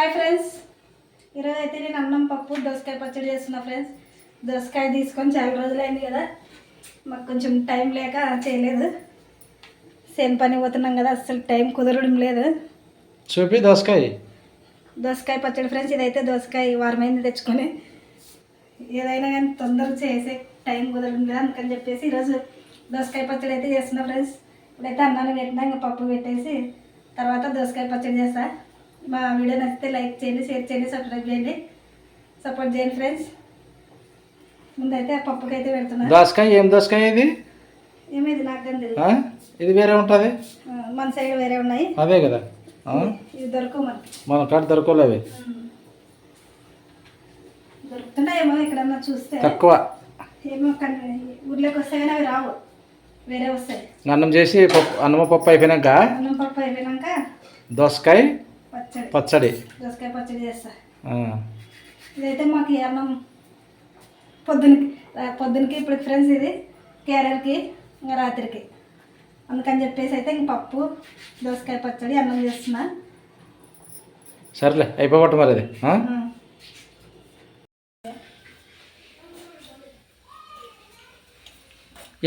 Hi friends ఈరోజు అయితే నేను అన్నం పప్పు దోసకాయ పచ్చడి చేస్తున్నా ఫ్రెండ్స్ దోసకాయ తీసుకొని చాలా రోజులైంది కదా. మాకు కొంచెం టైం లేక చేయలేదు. సేమ్ పని పోతున్నాం కదా అస్సలు టైం కుదరడం లేదు. చూపి దోసకాయ. దోసకాయ పచ్చడి ఫ్రెండ్స్ ఇదైతే దోసకాయ వారమైంది తెచ్చుకొని. ఏదైనా కానీ తొందరగా చేసే టైం కుదరడం లేదు అందుకని చెప్పేసి ఈరోజు దోసకాయ పచ్చడి అయితే చేస్తున్నా ఫ్రెండ్స్ ఇప్పుడైతే అన్నాన్ని పెట్టినా ఇంకా పప్పు పెట్టేసి తర్వాత దోసకాయ పచ్చడి చేస్తా. మా వీడియో నచ్చితే లైక్ చేయండి షేర్ చేయండి సబ్స్క్రైబ్ చేయండి. సపోర్ట్ చేయండి ఫ్రెండ్స్ ముందైతే ఆ పప్పుకి అయితే పెడుతున్నా. దోసకాయ ఏం దోసకాయ ఇది? ఏమైంది? నాకు కానీ తెలియదు ఆ? ఇది వేరే ఉంటుంది? ఆ, మన సైడ్ వేరే ఉన్నాయి. అదే కదా. ఆ? ఇవి దొరకవు మనకి. మన కాడ దొరకలే అవి. దొరుకుతున్నాయేమో ఎక్కడన్నా చూస్తే. తక్కువ. ఏమో కానీ ఊర్లోకి వస్తే కానీ అవి రావు. వేరే వస్తాయి. అన్నం చేసి పప్పు అన్నం పప్పు అయిపోయినాక అన్నం పప్పు అయిపోయినాక దోసకాయ పచ్చడి. పచ్చడి. దోసకాయ పచ్చడి చేస్తా. ఇదైతే మాకు అన్నం పొద్దునకి పొద్దునకి ఇప్పుడు ఫ్రెండ్స్ ఇది క్యారెట్కి ఇంకా రాత్రికి. అందుకని చెప్పేసి అయితే ఇంక పప్పు దోసకాయ పచ్చడి అన్నం చేస్తున్నా. సర్లే అయిపోవట్టు మరి అది.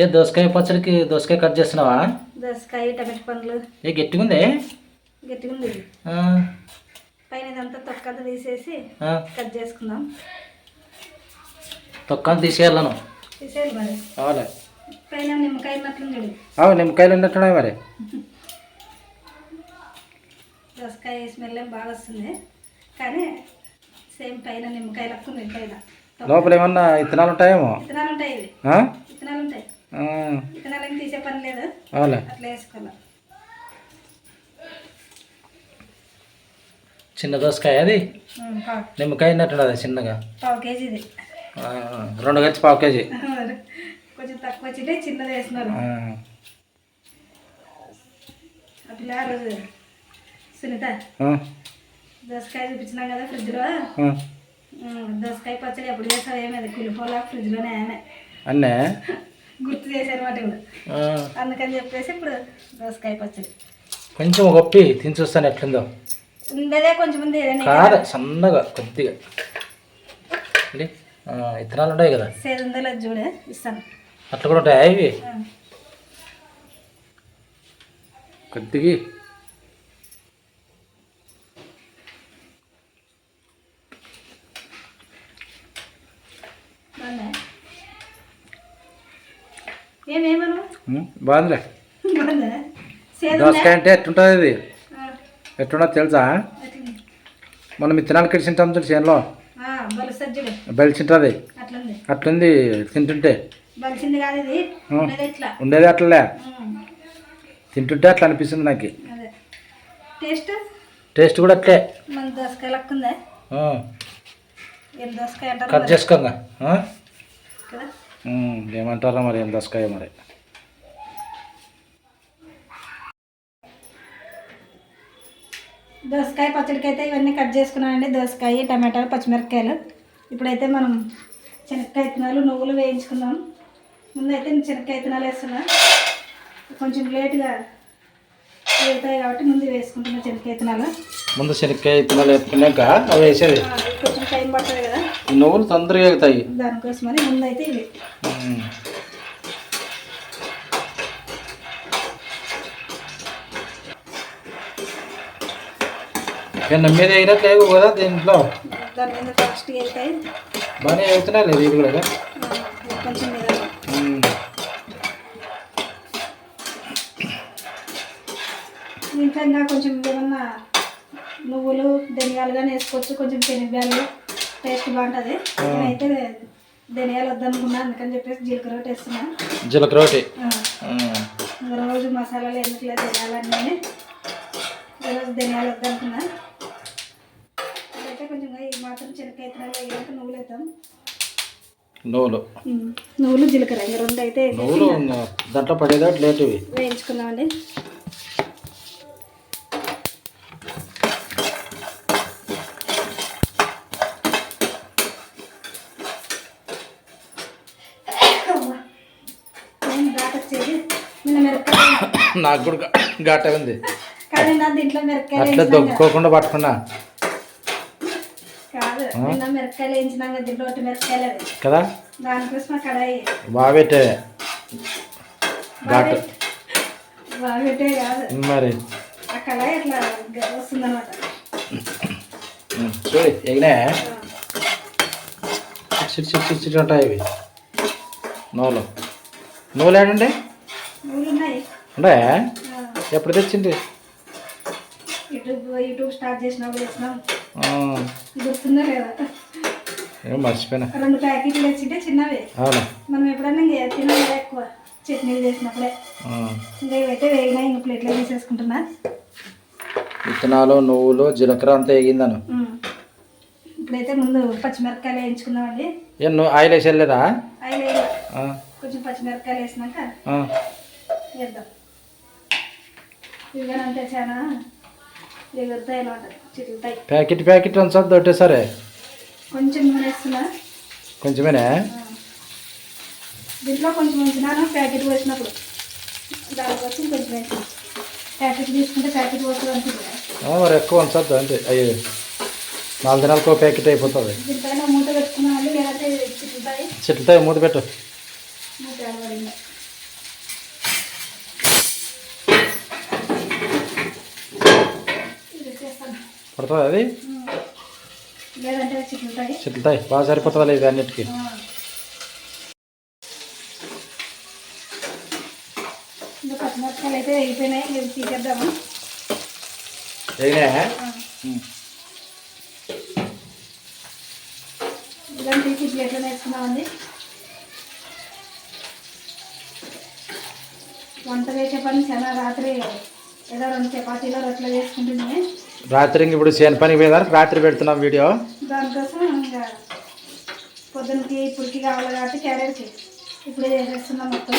ఏ దోసకాయ పచ్చడికి దోసకాయ కట్ చేస్తున్నావా? దోసకాయ టమాటో పండ్లు. ఏ గట్టిగా ఉంది ఇది. ఆ, పైన ఇదంతా తొక్కంతా తీసేసి. కట్ చేసుకుందాం. తొక్కని తీసేయాలను తీసేయాలి మరి. కావాలి? పైన నిమ్మకాయ ఉన్నట్లుంది. అవు నిమ్మకాయలు ఉన్నట్టున్నాయి మరి. దోసకాయ స్మెల్ ఏం బాగా వస్తుంది. కానీ సేమ్ పైన నిమ్మకాయ లక్కుంది పైన. లోపల ఏమన్నా ఇత్తనాలు ఉంటాయేమో? విత్తనాలు ఉంటాయి. ఇవి ఆ? విత్తనాలు ఉంటాయి. ఆ, విత్తనాలు ఏం తీసే పని లేదు. అట్లా వేసుకోవాలి. చిన్న దోసకాయ అది? నిమ్మకాయ ఉన్నట్టున్నది చిన్నగా? పావు కేజీది ఆ, రెండు కలిసి పావు కేజీ. కొంచెం తక్కువ వచ్చింటే చిన్నది రోజు సునీత దోసకాయ చూపించినాం కదా ఫ్రిడ్జ్లో. దోసకాయ పచ్చడి ఎప్పుడు చేస్తావు ఏమది కులిపోలా ఫ్రిడ్జ్లోనే ఆయన. అన్నే? గుర్తు చేశారన్నమాట ఇప్పుడు అందుకని చెప్పేసి ఇప్పుడు దోసకాయ పచ్చడి. కొంచెం గొప్పి తిని చూస్తాను ఎట్లుందో. కొంచెం ఉంది కాదు సన్నగా కొద్దిగా. ఆ, ఇత్తనాలు ఉంటాయి కదా. సేదు ఉందో లేదు చూడే ఇస్తాను. అట్లా కూడా ఉంటాయి ఇవి? ఆ. కొద్దిగా. బాగుందిలే? దోసకాయ అంటే ఎట్లుంటుంది ఇది? ఆ, ఎట్లున్నది తెలుసా. మనం చూడు చేనులో. ఆ, బలుస్తుంది చూడు. బలిచింటుంది అట్లుంది. తింటుంటే. ఉండేది అట్లలే. తింటుంటే అట్లా అనిపిస్తుంది నాకు. టేస్ట్? కూడా అట్లే. కట్ చేసుకోంగా. ఏమంటారా మరి ఏం దోసకాయ మరి. దోసకాయ పచ్చడికి అయితే ఇవన్నీ కట్ చేసుకున్నానండి. దోసకాయ టమాటాలు పచ్చిమిరపకాయలు. ఇప్పుడైతే మనం శనక్కాయ విత్తనాలు నువ్వులు వేయించుకుందాం. ముందైతే నేను శనక్కాయ విత్తనాలు వేస్తున్నా. కొంచెం లేట్గా వేగుతాయి కాబట్టి ముందు వేసుకుంటున్నా శనక్కాయ విత్తనాలు ముందు శనక్కాయ విత్తనాలు వేసుకున్నాక అవి వేసేది. కొంచెం టైం పడుతుంది కదా. నువ్వులు తొందరగా ఎగుతాయి దానికోసమని ముందైతే ఇవి. నమ్మేది అయినట్లు లేవు కదా దీంట్లో. దాని మీద ఫాస్ట్ అవుతాయి బాగానే ఎగుతున్నాయి లేదు ఇది కూడా కొంచెం. ఇంకా కొంచెం ఏమన్నా నువ్వులు ధనియాలు కానీ వేసుకోవచ్చు కొంచెం శనగబ్యాలు టేస్ట్ బాగుంటుంది. నేనైతే ధనియాలు వద్దనుకున్నా అందుకని చెప్పేసి జీలకర్ర ఒకటి వేస్తున్నా. జీలకర్ర ఒకటి. రోజు మసాలాలు ఎందుకు లేదు ధనియాలన్నీ ఈరోజు ధనియాలు వద్దనుకున్నా. కొంచెం ఈ మాత్రం నువ్వులు వేద్దాం నువ్వులు. జీలకర్ర ఈ రెండు అయితే నువ్వులు ఇంకా దాంట్లో పడేదాటి లేట్ ఇవి. వేయించుకుందామండి. నాకు కూడా ఘాట ఉంది అట్లా. దొక్కుకోకుండా పట్టుకున్నా. నిన్న మిరపకాయలు వేయించినాం కదా దీంట్లో ఒకటి మిరపకాయలు అవి కదా దానికోసం ఆ కడాయి బాగా పెట్టే ఘాటు బాగా పెట్టే కాదు మరి ఆ కడాయి అట్లా వస్తుంది అనమాట ఉమ్, చూడు ఎగినా చిట్ చిట్ చిట్ చిట్ ఉంటాయి ఇవి నూలు నూలు ఏంటండి నూనె ఉన్నాయి ఉండే ఆ, ఎప్పుడు తెచ్చింది యూట్యూబ్ యూట్యూబ్ స్టార్ట్ చేసినప్పుడు గుర్తుందా లేదా? ఏం మర్చిపోయినా. రెండు ప్యాకెట్లు చిన్నవి. మనం ఎప్పుడన్నా తినాలి ఎక్కువ. చట్నీలు చేసినప్పుడే. ఆ. ఇంకా ఇవైతే వేగినాయి ఇంక ప్లేట్లో తీసేసుకుంటున్నా. విత్తనాలు నువ్వులు జీలకర్ర అంతా వేగిందాను. ఇప్పుడైతే ముందు పచ్చిమిరపకాయలు ఏం నువ్వు ఆయిల్ వేసి వెళ్ళలేదా ఆయిల్ కొంచెం పచ్చిమిరపకాయలు వేసినాక. వేద్దాం. ఇవి అంటే చాలా ఎగురుతాయి అనమాట చిరుగుతాయి ప్యాకెట్ ప్యాకెట్ అంతా ఒకటేసారి కొంచెం నూనె వేస్తున్నా. కొంచెమేనే. దీంట్లో కొంచెం ఉంచినాను ప్యాకెట్ పోసినప్పుడు. దానికోసం కొంచెం వేసిన ప్యాకెట్ తీసుకుంటే ప్యాకెట్ పోతుంది మరి ఎక్కువ ఉంచద్దు అంతే. అయ్యి. నాలుగు దినాలకు ప్యాకెట్ అయిపోతుంది. దీనిపైన మూత లేదంటే మూత పెట్టు మూత ఏడబడింది ఇది చేస్తాను పడుతుంది అది? చెట్లతాయి బాగా సరిపోతుంది ఇది అన్నిటికీ? పచ్చిమిరపకాయలు అయితే అయిపోయినాయి. ఇవి తీసేద్దాము? ఏగినా ఆ. ఇలాంటి తీసి ప్లేట్లో వేసుకున్నామండి వంట చేసే పని చాలా రాత్రి ఏదో రెండు చపాతీలో రొట్టెలు చేసుకుంటుంది రాత్రి ఇప్పుడు చేను పనికి పోయేదానికి రాత్రి పెడుతున్నాం వీడియో. దానికోసం పొద్దునకి ఇప్పటికి కావాలి కాబట్టి క్యారెట్కి ఇప్పుడే చేసేస్తున్నాం మొత్తం.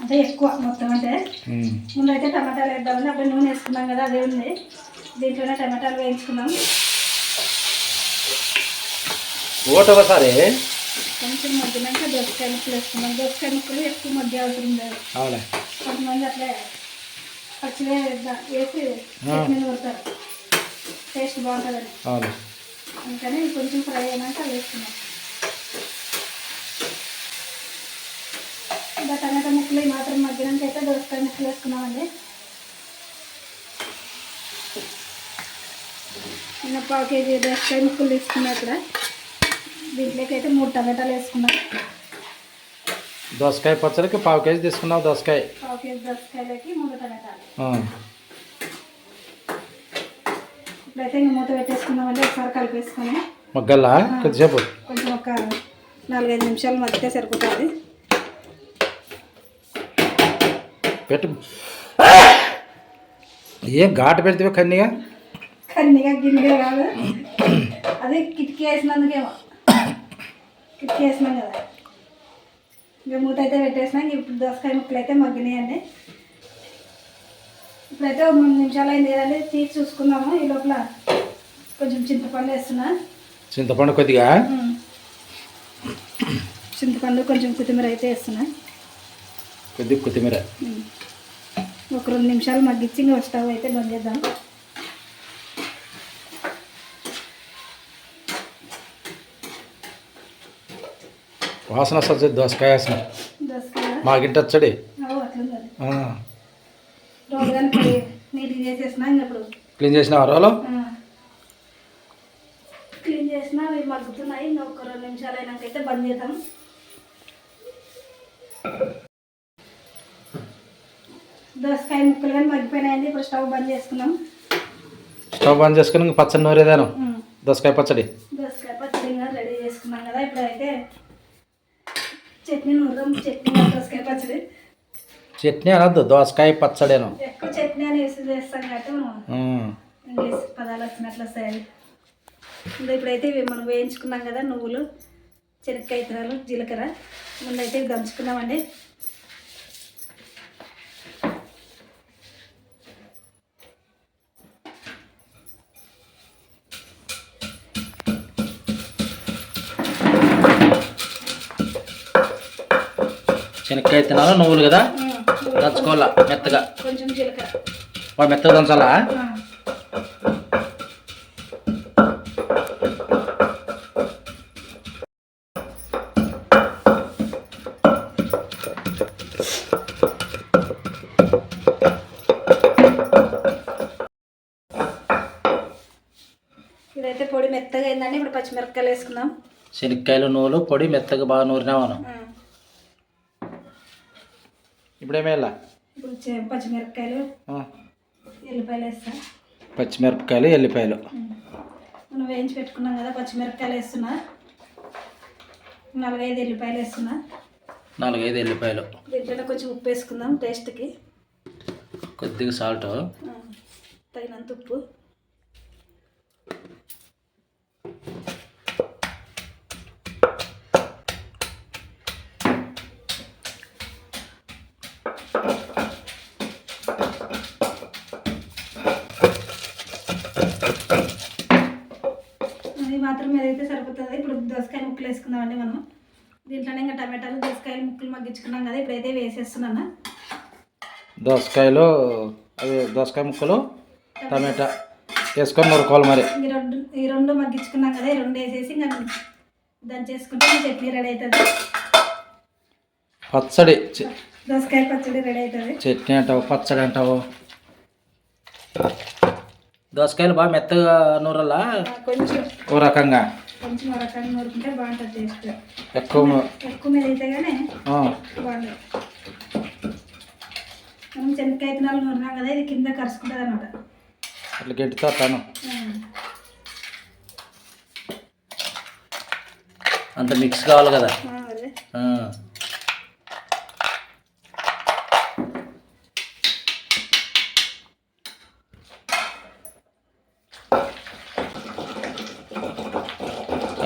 అంటే ఎక్కువ మొత్తం అంటే. ఉమ్. ముందైతే టమాటాలు వేద్దామని అప్పుడు నూనె వేసుకున్నాం కదా అదే ఉంది. దీంట్లోనే టమాటాలు వేయించుకున్నాం. ఒకటి ఒకసారి కొంచెం మగ్గినాక దోసకాయ ముక్కలు వేసుకున్నాం. దోసకాయ ముక్కలు ఎక్కువ మగ్గే అవసరం లేదు. కొంతమంది అట్లే వేసి కొడతారు. టేస్ట్ బాగుంటుందని అవును. అందుకని కొంచెం ఫ్రై అయినాక వేసుకున్నాం ఇంకా టమాటా ముక్కలు మాత్రం మగ్గినాక అయితే దోసకాయ ముక్కలు వేసుకున్నామండి. నిన్న పావు కేజీ దోసకాయ ముక్కలు తీసుకున్నా ఇక్కడ. దీంట్లోకి అయితే మూడు టమాటాలు వేసుకున్నాం. దోసకాయ పచ్చడికి పావు కేజీ తీసుకున్నావు దోసకాయ. ఇప్పుడైతే మూత పెట్టేసుకున్నామండి ఒకసారి కలిపేసుకొని మొగ్గల్లా? కొద్దిసేపు. కొంచెం ఒక నాలుగైదు నిమిషాలు మగ్గితే సరిపోతుంది. పెట్టు. ఏం ఘాటు పెడితే కన్నీగా? కన్నీగా గిన్నెగా కాదు. అదే కిటికీ వేసినందుకేమో. కిటికీ వేసినాం కదా. ఇంకా మూత అయితే పెట్టేసినాం. ఇప్పుడు దోసకాయ ముక్కలు అయితే మగ్గినాయండి. ఇప్పుడైతే ఒక మూడు నిమిషాలు అయింది కదండి. తీసి చూసుకుందాము. ఈ లోపల కొంచెం చింతపండు వేస్తున్నా. చింతపండు కొద్దిగా. చింతపండు కొంచెం కొత్తిమీర అయితే వేస్తున్నా. కొద్దిగా కొత్తిమీర. ఒక రెండు నిమిషాలు మగ్గించి ఇంకా స్టవ్ అయితే బంద్ చేద్దాం వాసన వస్తుంది దోసకాయ వాసన. దోసకాయ? మాకింటి వచ్చడి. అవు అట్లుంది. అది రోజు కానీ నీట్గా చేసేసిన ఇంక ఇప్పుడు క్లీన్ చేసిన రోజులో ఆ, క్లీన్ చేసిన అవి మగ్గుతున్నాయి ఒక రెండు నిమిషాలు అయినాక అయితే బంద్ చేద్దాం. దోసకాయ ముక్కలు కానీ మగ్గిపోయినాయండి ఇప్పుడు స్టవ్ బంద్ చేసుకున్నాం స్టవ్ బంద్ చేసుకుని పచ్చడి నూరేదాను. దోసకాయ పచ్చడి ఇంకా రెడీ చేసుకున్నాం కదా ఇప్పుడైతే చట్నీ నూరుదాం చట్నీ దోసకాయ పచ్చడి. చట్నీ అనద్దు దోసకాయ పచ్చడేను. ఎక్కువ చట్నీ అని వేసి చేస్తాం కాబట్టి మనం ఉమ్. ఇంగ్లీష్ పదాలు వచ్చినట్లు వస్తాయి. ఇంకా ఇప్పుడైతే ఇవి మనం వేయించుకున్నాం కదా నువ్వులు శనక్కాయ ఇత్తనాలు జీలకర్ర. ముందైతే ఇవి దంచుకున్నామండి శనక్కాయ తినాలి? నువ్వులు కదా? దంచుకోవాలా? మెత్తగా? వాడు మెత్తగా దంచాలా? ఇదైతే పొడి మెత్తగా అయిందండి. ఇప్పుడు పచ్చిమిరపకాయలు వేసుకుందాం. శనక్కాయలు నూలు పొడి మెత్తగా బాగా నూరినా మనం. ఇప్పుడేమేలా ఇప్పుడు పచ్చిమిరపకాయలు ఎల్లిపాయలు వేస్తా. పచ్చిమిరపకాయలు ఎల్లిపాయలు. మనం వేయించి పెట్టుకున్నాం కదా పచ్చిమిరపకాయలు వేస్తున్నా. నాలుగైదు ఎల్లిపాయలు వేస్తున్నా. నాలుగైదు ఎల్లిపాయలు. దీంట్లో కొంచెం ఉప్పు వేసుకుందాం టేస్ట్కి. కొద్దిగా సాల్ట్. తగినంత ఉప్పు. అది మాత్రం ఏదైతే సరిపోతుంది. ఇప్పుడు దోసకాయ ముక్కలు వేసుకుందామండి మనం. దీంట్లోనే ఇంకా టమాటాలు దోసకాయలు ముక్కలు మగ్గించుకున్నాం కదా ఇప్పుడైతే వేసేస్తున్నాను. దోసకాయలు అవి దోసకాయ ముక్కలు టమాటా. వేసుకొని నూరుకోవాలి మరి. ఈ రెండు ఈ రెండు మగ్గించుకున్నాం కదా ఈ రెండు వేసేసి ఇంకా దంచేసుకుంటే ఇంకా చట్నీ రెడీ అవుతుంది. పచ్చడి. దోసకాయ పచ్చడి రెడీ అవుతుంది. చట్నీ అంటావు పచ్చడి అంటావు. దోసకాయలు బాగా మెత్తగా నూరలా కొంచెం. ఓ రకంగా. కొంచెం ఒక రకంగా నూరుకుంటే బాగుంటుంది టేస్ట్. ఎక్కువ ఎక్కువ మీద అయితే కానీ బాగుంటుంది. మనం నూరినాం కదా ఇది కింద కరుచుకుంటుంది అనమాట అట్లా గట్టితో తాను అంత మిక్స్ కావాలి కదా.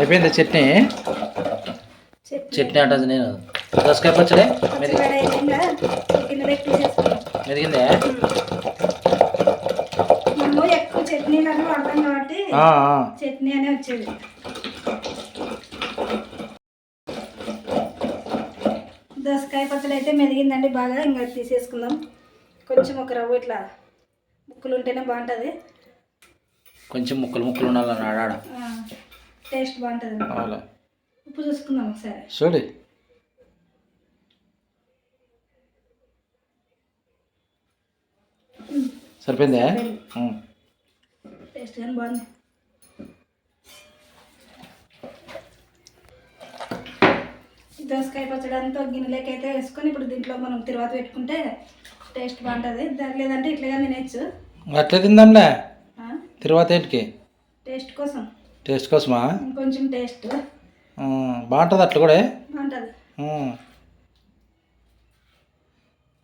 అయిపోయింది చట్నీ. చట్నీ. అంటుంది నేను. దోసకాయ పచ్చడి మెదిగిందే? ఎక్కువ చట్నీలు అని వాడతాం కాబట్టి. చట్నీ అనే వచ్చేది. దోసకాయ పచ్చడి అయితే మెదిగిందండి బాగా ఇంకా తీసేసుకుందాం. కొంచెం ఒక రవ్వ ఇట్లా ముక్కలు ఉంటేనే బాగుంటుంది. కొంచెం ముక్కలు ముక్కలు ఉండాలన్న ఆడ. టేస్ట్ బాగుంటుంది అలా ఉప్పు చూసుకుందాం ఒకసారి. చూడు. సరిపోయిందే. టేస్ట్ కానీ బాగుంది. దోసకాయ పచ్చడి అంతా గిన్నెలోకి అయితే వేసుకొని ఇప్పుడు దీంట్లో మనం తిరువాత పెట్టుకుంటే టేస్ట్ బాగుంటుంది. దాని లేదంటే ఇట్లా కానీ తినేచ్చు అట్లే తిందాంలే. తర్వాత ఏంటికి? టేస్ట్ కోసం. టేస్ట్ కోసమా? ఇంకొంచెం టేస్ట్. బాగుంటుంది అట్లా కూడా.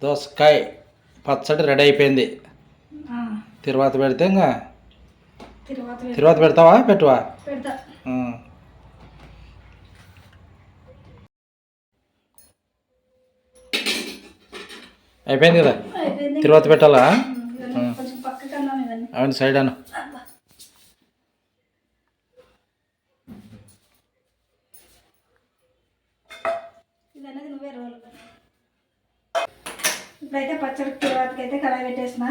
దోసకాయ పచ్చడి రెడీ అయిపోయింది. తిరువాత పెడితే ఇంకా? తిరువాత పెడతావా? పెట్టువా. అయిపోయింది కదా? తిరువాత పెట్టాలా? కొంచెం అన్నాం అవును సైడ్ అను అబ్బా. ఇదనేది నువ్వే రోల్ ఇప్పుడైతే పచ్చడి తిరువాతకి అయితే కడాయి పెట్టేసిన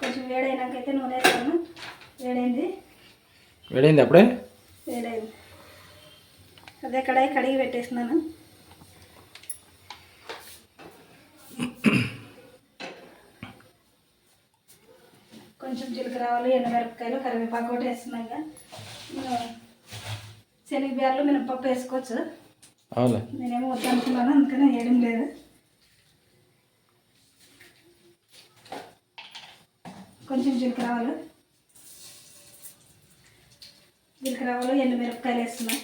కొంచెం వేడైనాకైతే నూనె వేస్తాను. వేడైంది. వేడైంది అప్పుడే? వేడైంది. అదే కడాయి కడిగి పెట్టేసినాను కొంచెం జీలకర్ర ఆవాలు ఎండుమిరపకాయలు కరివేపాకు కూడా వేస్తున్నాక శనగబియ్యాలు మినపప్పు వేసుకోవచ్చు. నేనేమో వద్దనుకున్నాను అందుకని వేయడం లేదు. కొంచెం జీలకర్ర ఆవాలు. జీలకర్ర ఆవాలు ఎండుమిరపకాయలు వేస్తున్నా.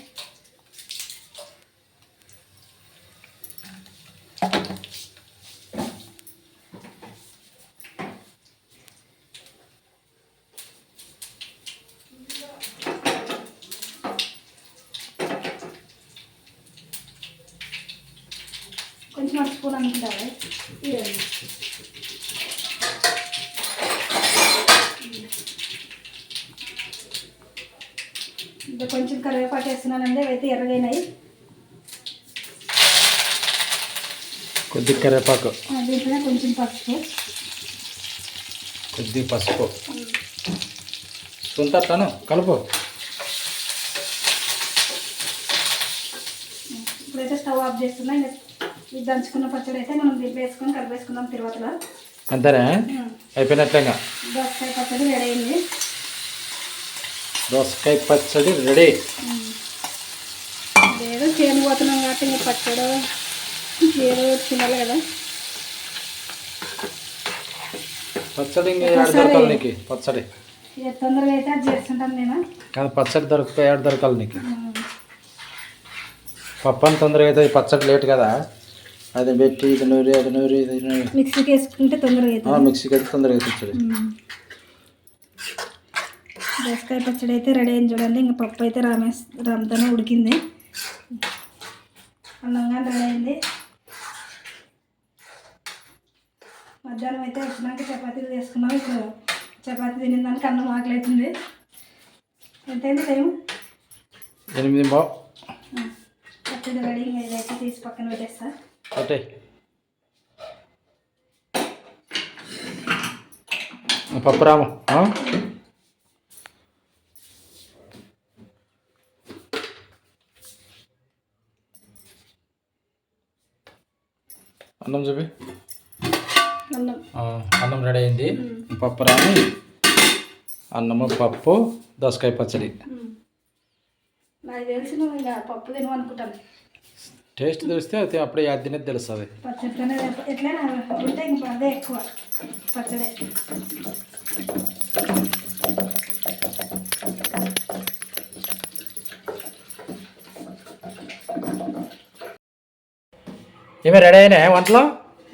కొంచెం ఒక స్పూన్ ఇంకా కొంచెం కరివేపాకు వేస్తున్నానండి అవైతే ఎర్రగైనాయి. కొద్దిగా కరివేపాకు. ఆ, దీంట్లోనే కొంచెం పసుపు. కొద్దిగా పసుపు. స్పూన్ తట్టాను కలుపు. ఇప్పుడైతే స్టవ్ ఆఫ్ చేస్తున్నా ఈ దంచుకున్న పచ్చడి అయితే మనం దీంట్లో వేసుకొని కలిపేసుకుందాం తిరుపతిలో అంతేనా? అయిపోయినట్లేగా దోసకాయ పచ్చడి రెడీ అయింది దోసకాయ పచ్చడి రెడీ. ఏదో చేను పోతున్నాం కాబట్టి ఇంకా పచ్చడి ఏదో తినాలి కదా. పచ్చడి దొరకాలి నీకు? పచ్చడి. తొందరగా అయితే చేస్తుంటాను నేను కాదు పచ్చడి దొరికితే ఏడు దొరకాలి నీకు? పప్పు అని తొందరగా అయితే పచ్చడి లేట్ కదా? అది పెట్టి ఇది నూరి అది నూరి ఇది నూరి. మిక్సీకి వేసుకుంటే తొందరగా అవుతుంది. మిక్సీకి అయితే తొందరగా పచ్చడి దోసకాయ పచ్చడి అయితే రెడీ అయింది చూడండి. ఇంకా పప్పు అయితే రామేస్ రామ్తోనే ఉడికింది. అన్నంగా రెడీ అయింది. మధ్యాహ్నం అయితే వచ్చినాక చపాతీలు చేసుకున్నాం. ఇప్పుడు చపాతీ తినిన దానికి అన్నం ఆకలి అవుతుంది ఎంతైంది టైం ఎనిమిది పచ్చడి రెడీ. ఇంకా ఇదైతే తీసి పక్కన పెట్టేస్తా. ఒకటే పప్పు రాము. అన్నం చూపి అన్నం. రెడీ అయింది. పప్పు రాము అన్నము పప్పు దోసకాయ పచ్చడి. నాకు పప్పు టేస్ట్ తెలిస్తే అది అప్పుడే అది తినేది తెలుస్తుంది. ఎట్లయినా ఎక్కువ పచ్చడే. ఏమి రెడీ అయినా వంటలో?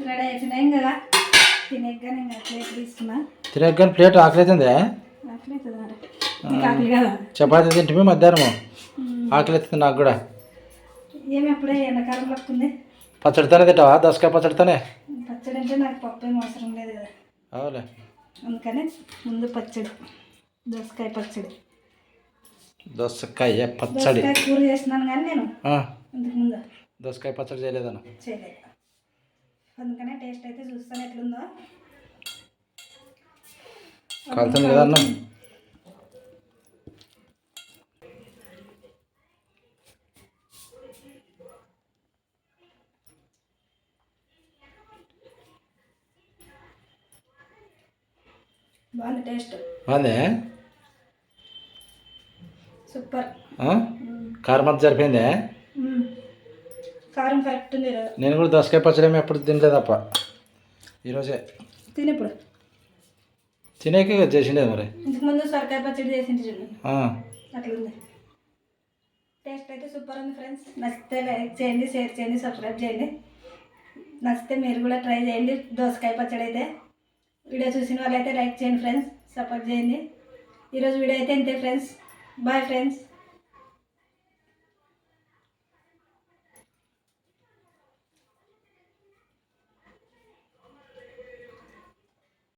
రెడీ అయిపోయినాయి కదా. ప్లేట్ తీసుకున్నా. తినగానే ప్లేట్ ఆకలి అవుతుంది చపాతీ తింటే మధ్యాహ్నం ఆకలి అవుతుంది నాకు కూడా. ఏమి అప్పుడే ఎండాకాలం పడుతుంది పచ్చడితోనే తింటావా? దోసకాయ పచ్చడితోనే? పచ్చడి అంటే నాకు పప్పు ఏం అవసరం లేదు కదా. అవులే అందుకని ముందు పచ్చడి దోసకాయ పచ్చడి. దోసకాయ పచ్చడి. కూర చేసినాను కానీ నేను. ముందు. దోసకాయ పచ్చడి చేయలేదన్న. చేయలేదు? అందుకనే టేస్ట్ అయితే చూస్తాను ఎట్లుందో. కాలుతుంది కదా అన్నం? బాగుంది టేస్ట్. బాగుంది? సూపర్? కారం అంతా సరిపోయిందే. కారం కరెక్ట్ ఉంది. నేను కూడా దోసకాయ పచ్చడి ఎప్పుడు తినలేదప్ప. ఈరోజే. తిని ఇప్పుడు తినేకే చేసిండే మరి. ఇంతకు ముందు సొరకాయ పచ్చడి చేసింది చూడండి అట్లుంది. టేస్ట్ అయితే సూపర్ ఉంది ఫ్రెండ్స్. నచ్చితే లైక్ చేయండి షేర్ చేయండి సబ్స్క్రైబ్ చేయండి. నచ్చితే మీరు కూడా ట్రై చేయండి దోసకాయ పచ్చడి అయితే. వీడియో చూసిన వాళ్ళైతే లైక్ చేయండి ఫ్రెండ్స్. సపోర్ట్ చేయండి. ఈరోజు వీడియో అయితే ఇంతే ఫ్రెండ్స్. Bye friends.